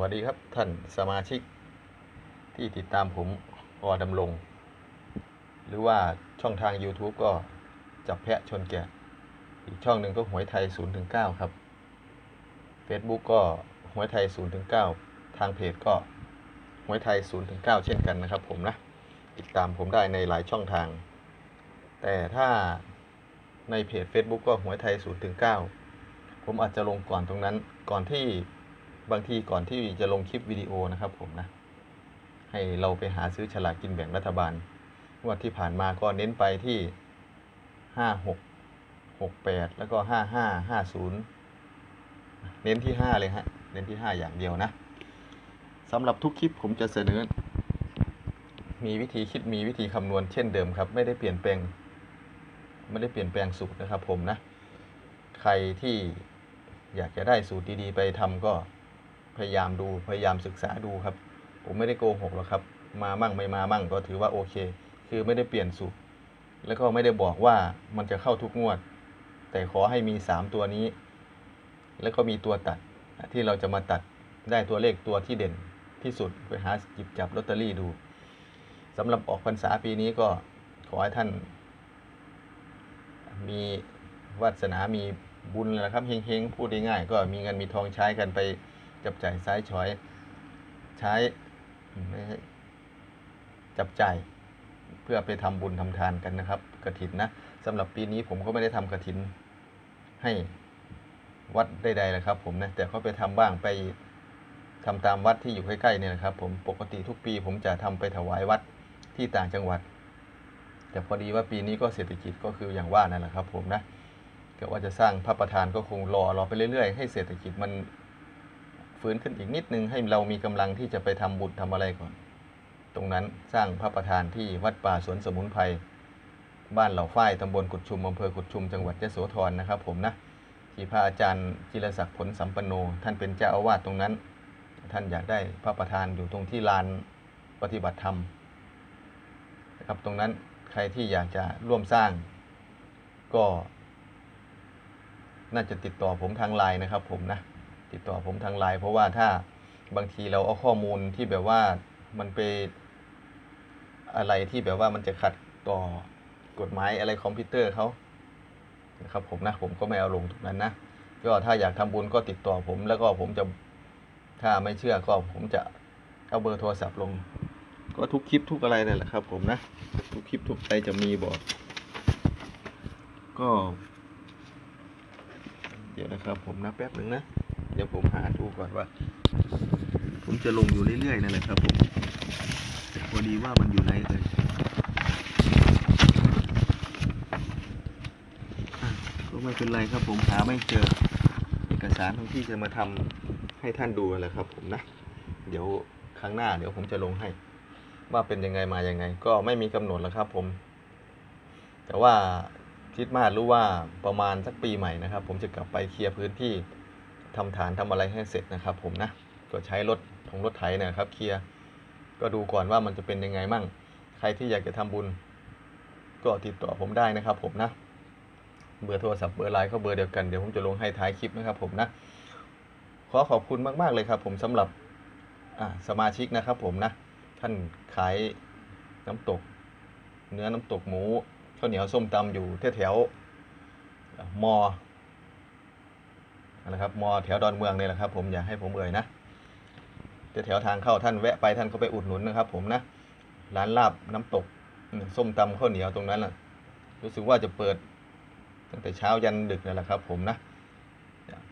วัสดีครับท่านสมาชิกที่ติดตามผมอดำรงหรือว่าช่องทาง YouTube ก็จับแพะชนแกะ อีกช่องหนึ่งก็หวยไทย0ถึง9ครับ Facebook ก็หวยไทย0ถึง9ทางเพจก็หวยไทย0ถึง9เช่นกันนะครับผมนะ ติดตามผมได้ในหลายช่องทาง แต่ถ้าในเพจ Facebook ก็หวยไทย0ถึง9ผมอาจจะลงก่อนตรงนั้นก่อนที่ บางทีก่อนที่จะลงคลิปวิดีโอนะครับผมนะ ให้เราไปหาซื้อฉลากกินแบ่งรัฐบาลงวดที่ผ่านมาก็เน้นไปที่ห้าหกหกแปดแล้วก็ห้าห้าห้าศูนย์เน้นที่ห้าเลยฮะ เน้นที่ห้าอย่างเดียวนะสำหรับทุกคลิปผมจะเสนอ มีวิธีคิดมีวิธีคำนวณเช่นเดิมครับ ไม่ได้เปลี่ยนแปลง ไม่ได้เปลี่ยนแปลงสูตรนะครับผมนะ ใครที่อยากจะได้สูตรดีๆ ไปทำก็ พยายามดูพยายามศึกษาดูครับ ผมไม่ได้โกหกหรอกครับ มามั่งไม่มามั่งก็ถือว่าโอเค คือไม่ได้เปลี่ยนสูตรแล้วก็ไม่ได้บอกว่ามันจะเข้าทุกงวด แต่ขอให้มี 3 ตัวนี้ แล้วก็มีตัวตัดที่เราจะมาตัดได้ตัวเลขตัวที่เด่นที่สุดไปหาหยิบจับลอตเตอรี่ดูสำหรับออกพรรษาปีนี้ก็ขอให้ท่าน มีวาสนามีบุญนะครับเฮงๆ พูดง่ายๆก็มีเงินมีทองใช้กันไป จับจ่ายซ้ายฉอยใช้ไม่ให้จับจ่ายเพื่อไปทำบุญทำทานกันนะครับกระถินนะสำหรับปีนี้ผมก็ไม่ได้ทำกระถินให้วัดใดๆเลยครับ ผมนะแต่เขาไปทำบ้างไปทำตามวัดที่อยู่ใกล้ๆเนี่ยนะครับ ผมปกติทุกปีผมจะทำไปถวายวัดที่ต่างจังหวัด แต่พอดีว่าปีนี้ก็เศรษฐกิจก็คืออย่างว่านั่นแหละครับ ผมนะก็ว่าจะสร้างพระประธานก็คงรอรอไปเรื่อยๆ ให้เศรษฐกิจมัน ฟื้นขึ้นอีกนิดนึงให้เรามีกำลังที่จะไปทำบุญทำอะไรก่อน ตรงนั้นสร้างพระประธานที่วัดป่าสวนสมุนไพรบ้านเหล่าฝ้ายตำบลกุดชุมอำเภอกุดชุมจังหวัดยะโสธรนะครับ ผมนะที่พระอาจารย์จิรศักดิ์ผลสัมปันโน ท่านเป็นเจ้าอาวาสตรงนั้น ท่านอยากได้พระประธานอยู่ตรงที่ลานปฏิบัติธรรมนะครับตรงนั้นใครที่อยากจะร่วมสร้างก็ น่าจะติดต่อผมทางไลน์นะครับผมนะ ติดต่อผมทางไลน์เพราะว่าถ้าบางทีเราเอาข้อมูลที่แบบว่ามันไปอะไรที่แบบว่ามันจะขัดต่อกฎหมายอะไรคอมพิวเตอร์เขานะครับผมนะผมก็ไม่เอาลงตรงนั้นนะก็ถ้าอยากทำบุญก็ติดต่อผมแล้วก็ผมจะถ้าไม่เชื่อก็ผมจะเอาเบอร์โทรศัพท์ลง ก็ทุกคลิปทุกอะไรนั่นแหละครับ ผมนะ ทุกคลิปทุกอะไรจะมีบอก ก็ เดี๋ยวนะครับผมนะแป๊บหนึ่งนะ เดี๋ยวผมหาดูก่อนว่า ผมจะลงอยู่เรื่อยๆนั่นแหละครับผมพอดีว่ามันอยู่ไหนเอ่ยก็ไม่เป็นไรครับผมหาไม่เจอ เอกสารที่จะมาทำให้ท่านดูนั่นแหละครับ ผมนะ เดี๋ยวครั้งหน้า เดี๋ยวผมจะลงให้ ว่าเป็นยังไงมายังไง ก็ไม่มีกำหนดแล้วครับ ผม แต่ว่าคิดมากรู้ว่าประมาณสักปีใหม่นะครับ ผมจะกลับไปเคลียร์พื้นที่ ทำฐานทำอะไรให้เสร็จนะครับ ผมนะก็ใช้รถของรถไถนะครับเคลียร์ก็ดูก่อนว่ามันจะเป็นยังไงมั่ง ใครที่อยากจะทำบุญ ก็ติดต่อผมได้นะครับผมนะเบอร์โทรศัพท์เบอร์ไลน์ก็เบอร์เดียวกันเดี๋ยวผมจะลงให้ท้ายคลิปนะครับผมนะขอขอบคุณมาก ๆ เลยครับ ผมสำหรับสมาชิกนะครับผมนะ ท่านขายน้ำตก เนื้อน้ำตกหมูข้าวเหนียวส้มตำอยู่แถวๆมอ นะครับมอแถวดอนเมืองเนี่ยแหละครับ ผมอย่าให้ผมเอ่ยนะแถวทางเข้าท่านแวะไปท่านก็ไปอุดหนุนนะครับ ผมนะร้านลาบน้ำตกส้มตำข้าวเหนียวตรงนั้นน่ะ รู้สึกว่าจะเปิด ตั้งแต่เช้ายันดึกนั่แหละครับ ผมนะ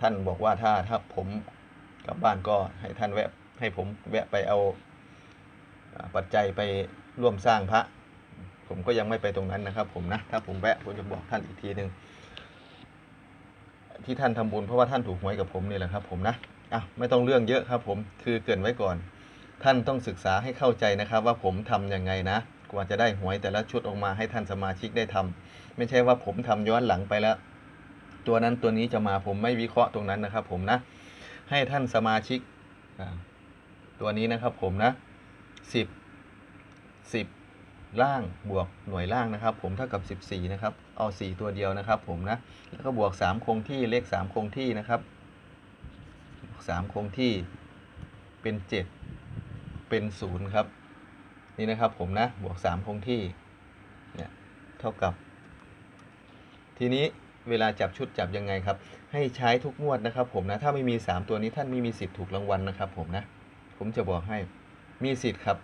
ท่านบอกว่าถ้าถ้าผมกลับบ้านก็ให้ท่านแวะให้ผมแวะไปเอาปัจจัยไปร่วมสร้างพระ ผมก็ยังไม่ไปตรงนั้นนะครับ ผมนะ ถ้าผมแวะผมจะบอกท่านอีกทีหนึ่ง ที่ท่านทำบุญเพราะว่าท่านถูกหวยกับผมนี่แหละครับผมนะอะไม่ต้องเรื่องเยอะครับผมคือเกินไว้ก่อน ท่านต้องศึกษาให้เข้าใจนะครับ ว่าผมทำยังไงนะกว่าจะได้หวยแต่ละชุดออกมาให้ท่านสมาชิกได้ทำไม่ใช่ว่าผมทำย้อนหลังไปแล้ว ตัวนั้นตัวนี้จะมาผมไม่วิเคราะห์ตรงนั้นนะครับ ผมนะ ให้ท่านสมาชิกตัวนี้นะครับผมนะสิบสิบ ล่างบวกหน่วยล่างนะครับ ผมเท่ากับ 14 นะครับ เอา 4 ตัวเดียวนะครับ ผมนะ แล้วก็บวก 3 คงที่เลข 3 คงที่นะครับบวก3คงที่เป็นเจ็ดเป็นศูนย์ครับ นี่นะครับผมนะ บวกสามคงที่เนี่ยเท่ากับ ทีนี้เวลาจับชุดจับยังไงครับ ให้ใช้ทุกงวดนะครับ ผมนะถ้าไม่มี 3 ตัวนี้ท่านไม่มีสิทธิ์ถูกรางวัลนะครับ ผมนะ ผมจะบอกให้มีสิทธิ์ครับ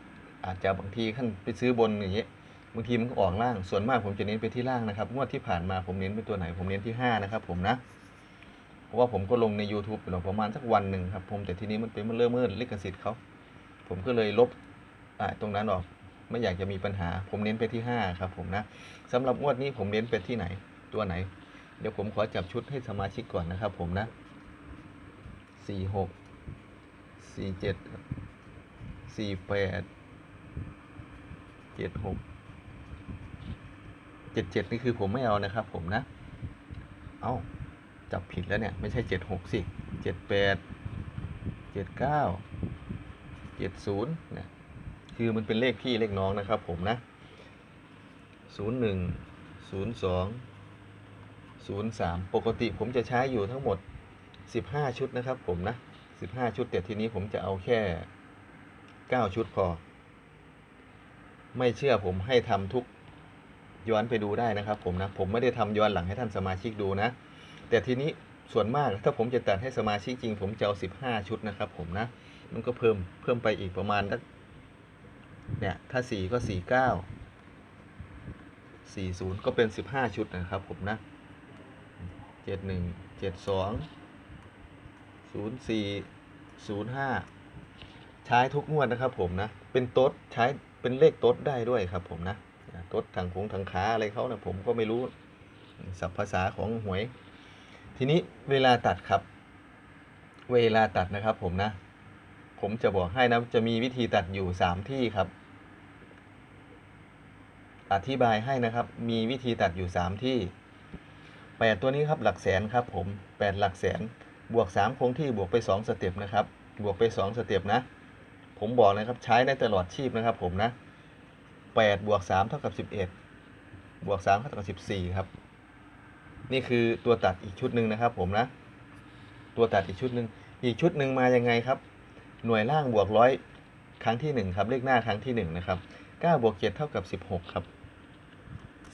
อาจจะบางทีท่านไปซื้อบนอย่างเงี้ยบางทีมันก็ออกล่างส่วนมากผมจะเน้นไปที่ล่างนะครับงวดที่ผ่านมาผมเน้นเป็นตัวไหน ผมเน้นที่ 5 นะครับ ผมนะเพราะว่าผมก็ลงใน YouTube อยู่หรอกประมาณสักวันหนึ่งครับผมแต่ทีนี้มันเป็นมันเริ่มเมื่อลิขสิทธิ์เขาผมก็เลยลบตรงนั้นออกไม่อยากจะมีปัญหา ผมเน้นไปที่ 5 ครับผมนะสำหรับงวดนี้ผมเน้นไปที่ไหนตัวไหน เดี๋ยวผมขอจับชุดให้สมาชิกก่อนนะครับผมนะสี่หกสี่ เจ็ดหกเจ็ดเจ็ดนี่คือผมไม่เอานะครับ ผมนะ เอาจับผิดแล้วเนี่ย ไม่ใช่เจ็ดหกสิเจ็ดแปดเจ็ดเก้าเจ็ดศูนย์เนี่ยคือมันเป็นเลขพี่เลขน้องนะครับ ผมนะศูนย์หนึ่งศูนย์สองศูนย์สามปกติผมจะใช้อยู่ทั้งหมดสิบห้าชุดนะครับ ผมนะสิบห้าชุดแต่ทีนี้ผมจะเอาแค่เก้าชุดพอ ไม่เชื่อผมให้ทำทุกย้อนไปดูได้นะครับ ผมนะผมไม่ได้ทำย้อนหลังให้ท่านสมาชิกดูนะ แต่ทีนี้ส่วนมากถ้าผมจะตัดให้สมาชิกจริง ผมจะเอาสิบห้าชุดนะครับ ผมนะ มันก็เพิ่มเพิ่มไปอีกประมาณสักเนี่ยถ้าสี่ก็สี่เก้าสี่ศูนย์ก็เป็นสิบห้าชุดนะครับผมนะเจ็ดหนึ่งเจ็ดสองศูนย์สี่ศูนย์ห้าใช้ทุกงวดนะครับผมนะ เป็นโต๊ดใช้ เป็นเลขต๊ดได้ด้วยครับผมนะต๊ดทางคงทางขาอะไรเขานะผมก็ไม่รู้ศัพท์ภาษาของหวย ทีนี้เวลาตัดครับ เวลาตัดนะครับผมนะ ผมจะบอกให้นะจะมีวิธีตัดอยู่ 3 ที่ครับ อธิบายให้นะครับ มีวิธีตัดอยู่ 3 ที่8ตัวนี้ครับหลักแสนครับผม 8 หลักแสนบวก 3 คงที่บวกไป 2 สเต็ปนะครับ บวกไป 2 สเต็ปนะ ผมบอกนะครับใช้ได้ตลอดชีพนะครับ ผมนะ8บวก3เท่ากับ11บวก3เท่ากับ14ครับ นี่คือตัวตัดอีกชุดหนึ่งนะครับ ผมนะ ตัวตัดอีกชุดหนึ่งอีกชุดหนึ่งมายังไงครับ หน่วยล่างบวกร้อยครั้งที่หนึ่งครับเลขหน้าครั้งที่หนึ่งนะครับเก้าบวกเจ็ดเท่ากับสิบหกครับ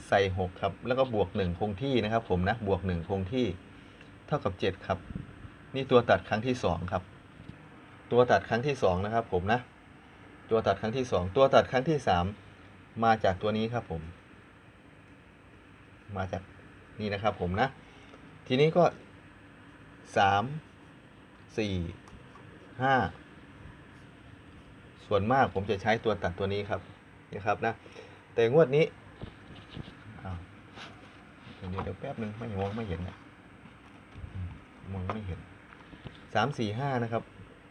ใส่หกครับ แล้วก็บวกหนึ่งคงที่นะครับ ผมนะบวกหนึ่งคงที่เท่ากับเจ็ดครับ นี่ตัวตัดครั้งที่สองครับ ตัวตัดครั้งที่สองนะครับผมนะ ตัวตัดครั้งที่สองตัวตัดครั้งที่สามมาจากตัวนี้ครับผม มาจากนี่นะครับผมนะ ทีนี้ก็สามสี่ห้าส่วนมากผมจะใช้ตัวตัดตัวนี้ครับนะครับนะ แต่งวดนี้เดี๋ยวแป๊บหนึ่งไม่มองไม่เห็นนะมมองไม่เห็นสามสี่ห้านะครับ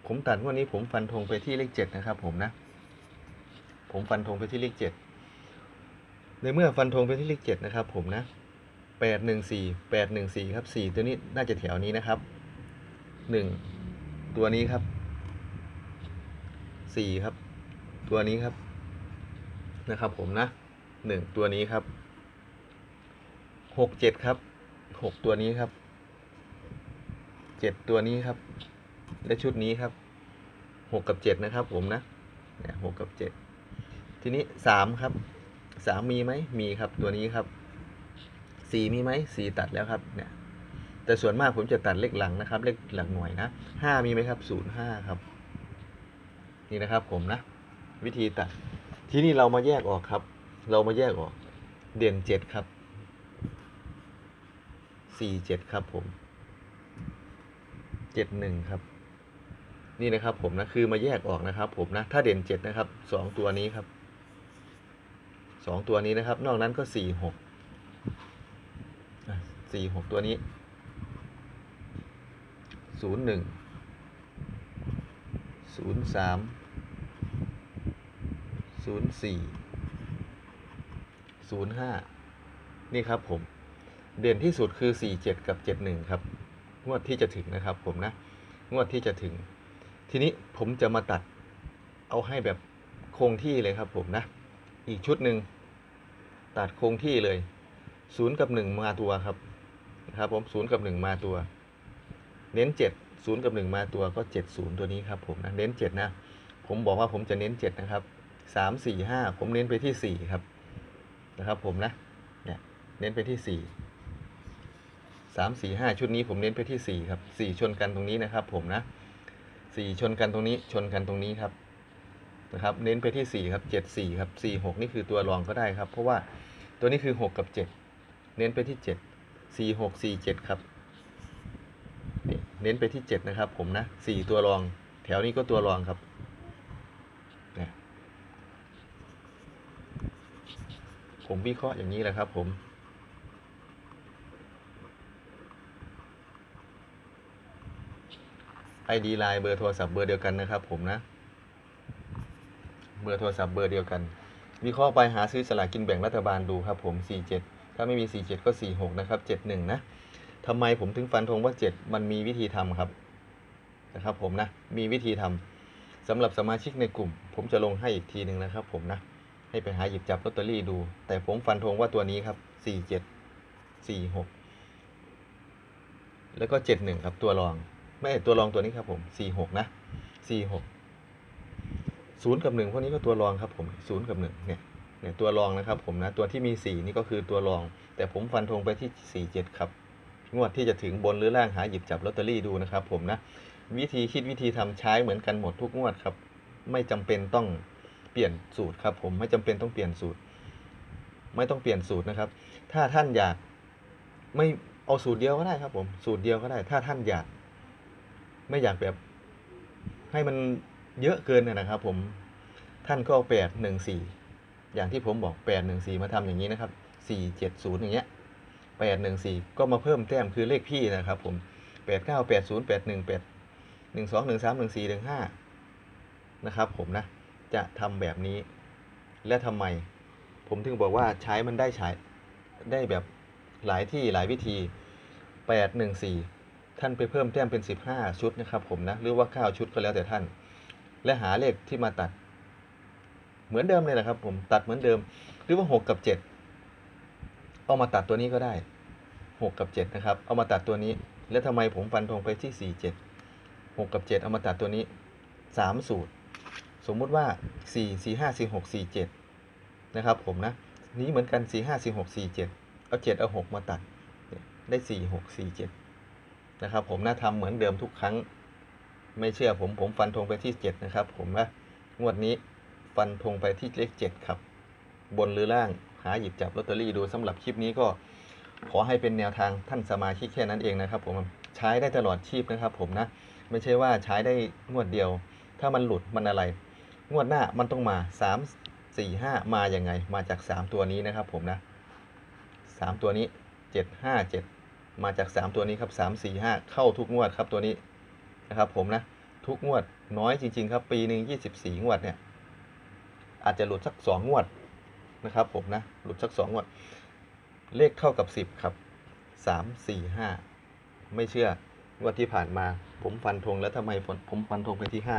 ผมตัดงวดนี้ผมฟันธงไปที่เลขเจ็ดนะครับ ผมนะ ผมฟันธงไปที่เลขเจ็ดในเมื่อฟันธงไปที่เลขเจ็ดนะครับ ผมนะแปดหนึ่งสี่แปดหนึ่งสี่ครับสี่ตัวนี้น่าจะแถวนี้นะครับหนึ่งตัวนี้ครับสี่ครับ ตัวนี้ครับนะครับ ผมนะหนึ่งตัวนี้ครับหกเจ็ดครับหกตัวนี้ครับเจ็ดตัวนี้ครับ และชุดนี้ครับหกกับเจ็ดนะครับผมนะเนี่ยหกกับเจ็ดทีนี้สามครับสามมีไหมมีครับตัวนี้ครับสี่มีไหมสี่ตัดแล้วครับเนี่ยแต่ส่วนมากผมจะตัดเลขหลังนะครับ เลขหลังหน่วยนะห้ามีไหมครับศูนย์ห้าครับ นี่นะครับผมนะ วิธีตัด ที่นี่เรามาแยกออกครับ เรามาแยกออก เด่นเจ็ดครับสี่เจ็ดครับผมเจ็ดหนึ่งครับ นี่นะครับผมนะคือมาแยกออกนะครับ ผมนะถ้าเด่นเจ็ดนะครับสองตัวนี้ครับสองตัวนี้นะครับ นอกนั้นก็สี่หกสี่หกตัวนี้ศูนย์หนึ่งศูนย์สามศูนย์สี่ศูนย์ห้านี่ครับผม เด่นที่สุดคือสี่เจ็ดกับเจ็ดหนึ่งครับ งวดที่จะถึงนะครับผมนะ งวดที่จะถึง ทีนี้ผมจะมาตัดเอาให้แบบคงที่เลยครับผมนะ อีกชุดหนึ่งตัดคงที่เลยศูนย์กับหนึ่งมาตัวครับนะครับผมศูนย์กับหนึ่งมาตัว เน้นเจ็ดศูนย์กับหนึ่งมาตัวก็เจ็ดศูนย์ตัวนี้ครับผมนะเน้นเจ็ดนะ ผมบอกว่าผมจะเน้นเจ็ดนะครับสามสี่ห้าผมเน้นไปที่สี่ครับนะครับผมนะเนี่ยเน้นไปที่สี่สามสี่ห้าชุดนี้ผมเน้นไปที่สี่ครับสี่ชนกันตรงนี้นะครับผมนะ สี่ชนกันตรงนี้ชนกันตรงนี้ครับนะครับ เน้นไปที่สี่ครับเจ็ดสี่ครับสี่หกนี่คือตัวรองก็ได้ครับ เพราะว่าตัวนี้คือหกกับเจ็ดเน้นไปที่เจ็ดสี่หกสี่เจ็ดครับนี่เน้นไปที่เจ็ดนะครับ ผมนะสี่ตัวรอง แถวนี้ก็ตัวรองครับผมวิเคราะห์อย่างนี้แหละครับผม ID ไลน์เบอร์โทรศัพท์เบอร์เดียวกันนะครับผมนะ เบอร์โทรศัพท์เบอร์เดียวกัน วิเคราะห์ไปหาซื้อสลากกินแบ่งรัฐบาลดูครับผม 47 ถ้าไม่มี 47 ก็ 46 นะครับ 71 นะทำไมผมถึงฟันธงว่า 7 มันมีวิธีทำครับนะครับผมนะ มีวิธีทำสำหรับสมาชิกในกลุ่ม ผมจะลงให้อีกทีหนึ่งนะครับผมนะ ให้ไปหาหยิบจับลอตเตอรี่ดู แต่ผมฟันธงว่าตัวนี้ครับ 47 46 แล้วก็ 71 ครับตัวรอง ไม่ตัวรองตัวนี้ครับผม46นะ46ศูนย์กับหนึ่งพวกนี้ก็ตัวรองครับผมศูนย์กับหนึ่งเนี่ยเนี่ยตัวรองนะครับผมนะตัวที่มี4นี่ก็คือตัวรอง แต่ผมฟันธงไปที่47ครับงวดที่จะถึงบนหรือล่างหาหยิบจับลอตเตอรี่ดูนะครับผมนะวิธีคิดวิธีทำใช้เหมือนกันหมดทุกงวดครับ ไม่จำเป็นต้องเปลี่ยนสูตรครับผมไม่จำเป็นต้องเปลี่ยนสูตร ไม่ต้องเปลี่ยนสูตรนะครับ ถ้าท่านอยากไม่เอาสูตรเดียวก็ได้ครับผมสูตรเดียวก็ได้ ถ้าท่านอยาก ไม่อยากแบบ ให้มันเยอะเกินนะครับ ผมท่านก็เอาแปดหนึ่งสี่อย่างที่ผมบอกแปดหนึ่งสี่มาทำอย่างนี้นะครับสี่เจ็ดศูนย์อย่างเงี้ยแปดหนึ่งสี่ก็มาเพิ่มแต้มคือเลขพี่นะครับ ผมแปดเก้าแปดศูนย์แปดหนึ่งแปดหนึ่งสองหนึ่งสามหนึ่งสี่หนึ่งห้านะครับผมนะ จะทำแบบนี้ และทำไม ผมถึงบอกว่าใช้มันได้ใช้ได้แบบหลายที่หลายวิธีแปดหนึ่งสี่ ท่านไปเพิ่มแต้มเป็นสิบห้าชุดนะครับผมนะ หรือว่าเก้าชุดก็แล้วแต่ท่าน และหาเลขที่มาตัด เหมือนเดิมเลยนะครับผมตัดเหมือนเดิม หรือว่าหกกับเจ็ดเอามาตัดตัวนี้ก็ได้หกกับเจ็ดนะครับ เอามาตัดตัวนี้ แล้วทำไมผมฟันธงไปที่สี่เจ็ดหกกับเจ็ดเอามาตัดตัวนี้สามสูตร สมมุติว่าสี่สี่ห้าสี่หกสี่เจ็ดนะครับผมนะ นี้เหมือนกันสี่ห้าสี่หกสี่เจ็ดเอาเจ็ดเอาหกมาตัด ได้สี่หกสี่เจ็ด นะครับ ผมน่าทำเหมือนเดิมทุกครั้ง ไม่เชื่อผมผมฟันธงไปที่เจ็ดนะครับ ผมนะงวดนี้ฟันธงไปที่เลขเจ็ดครับ บนหรือล่างหาหยิบจับลอตเตอรี่ดูสำหรับคลิปนี้ก็ขอให้เป็นแนวทางท่านสมาชิกแค่นั้นเองนะครับ ผมใช้ได้ตลอดชีพนะครับ ผมนะไม่ใช่ว่าใช้ได้งวดเดียว ถ้ามันหลุดมันอะไร งวดหน้ามันต้องมาสามสี่ห้ามาอย่างไง มาจากสามตัวนี้นะครับ ผมนะสามตัวนี้เจ็ดห้าเจ็ด มาจากสามตัวนี้ครับสามสี่ห้าเข้าทุกงวดครับตัวนี้นะครับผมนะทุกงวดน้อยจริง ๆ ครับ ปีหนึ่งยี่สิบสี่งวดเนี่ยอาจจะหลุดสักสองงวดนะครับผมนะหลุดสักสองงวด เลขเท่ากับสิบครับสามสี่ห้าไม่เชื่องวดที่ผ่านมาผมฟันธงแล้วทำไมผมฟันธงไปที่ห้า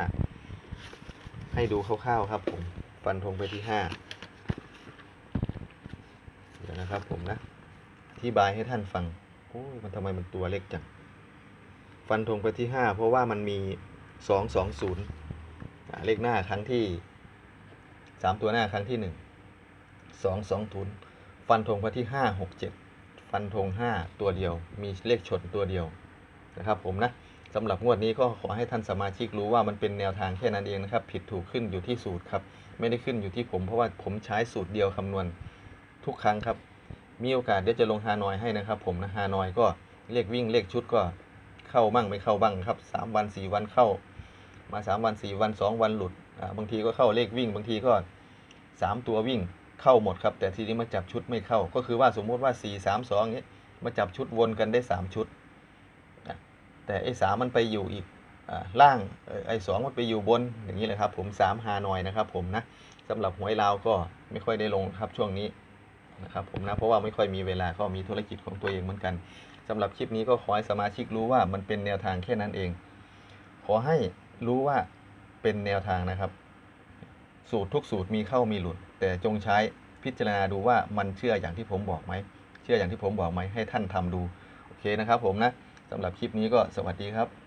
ให้ดูคร่าวๆครับผมฟันธงไปที่ห้าเดี๋ยวนะครับผมนะอธิบายให้ท่านฟัง อ้ยมันทำไมมันตัวเล็กจัง ฟันธงไปที่ห้าเพราะว่ามันมีสองสองศูนย์เลขหน้าครั้งที่สามตัวหน้าครั้งที่หนึ่งสองสองศูนย์ฟันธงไปที่ห้าหกเจ็ดฟันธงห้าตัวเดียว มีเลขชนตัวเดียวนะครับผมนะสำหรับงวดนี้ก็ขอให้ท่านสมาชิกรู้ว่ามันเป็นแนวทางแค่นั้นเองนะครับ ผิดถูกขึ้นอยู่ที่สูตรครับ ไม่ได้ขึ้นอยู่ที่ผมเพราะว่าผมใช้สูตรเดียวคำนวณทุกครั้งครับ มีโอกาสเดี๋ยวจะลงฮานอยให้นะครับผมนะฮานอยก็เลขวิ่งเลขชุดก็เข้าบ้างไม่เข้าบ้างครับสามวันสี่วันเข้า มาสามวันสี่วันสองวันหลุดบางทีก็เข้าเลขวิ่ง บางทีก็สามตัววิ่งเข้าหมดครับ แต่ทีนี้มาจับชุดไม่เข้า ก็คือว่าสมมุติว่าสี่สามสองนี้มาจับชุดวนกันได้สามชุด แต่ไอ้สามมันไปอยู่อีกอล่างไอ้สองมันไปอยู่บนอย่างนี้เลยครับผมสามฮานอยนะครับผมนะสำหรับหวยลาวก็ไม่ค่อยได้ลงครับช่วงนี้ นะครับผมนะเพราะว่าไม่ค่อยมีเวลาก็มีธุรกิจของตัวเองเหมือนกันสำหรับคลิปนี้ก็ขอให้สมาชิกรู้ว่ามันเป็นแนวทางแค่นั้นเอง ขอให้รู้ว่าเป็นแนวทางนะครับ สูตรทุกสูตรมีเข้ามีหลุด แต่จงใช้พิจารณาดูว่ามันเชื่ออย่างที่ผมบอกไหมเชื่ออย่างที่ผมบอกไหมให้ท่านทำดูโอเคนะครับ ผมนะสำหรับคลิปนี้ก็สวัสดีครับ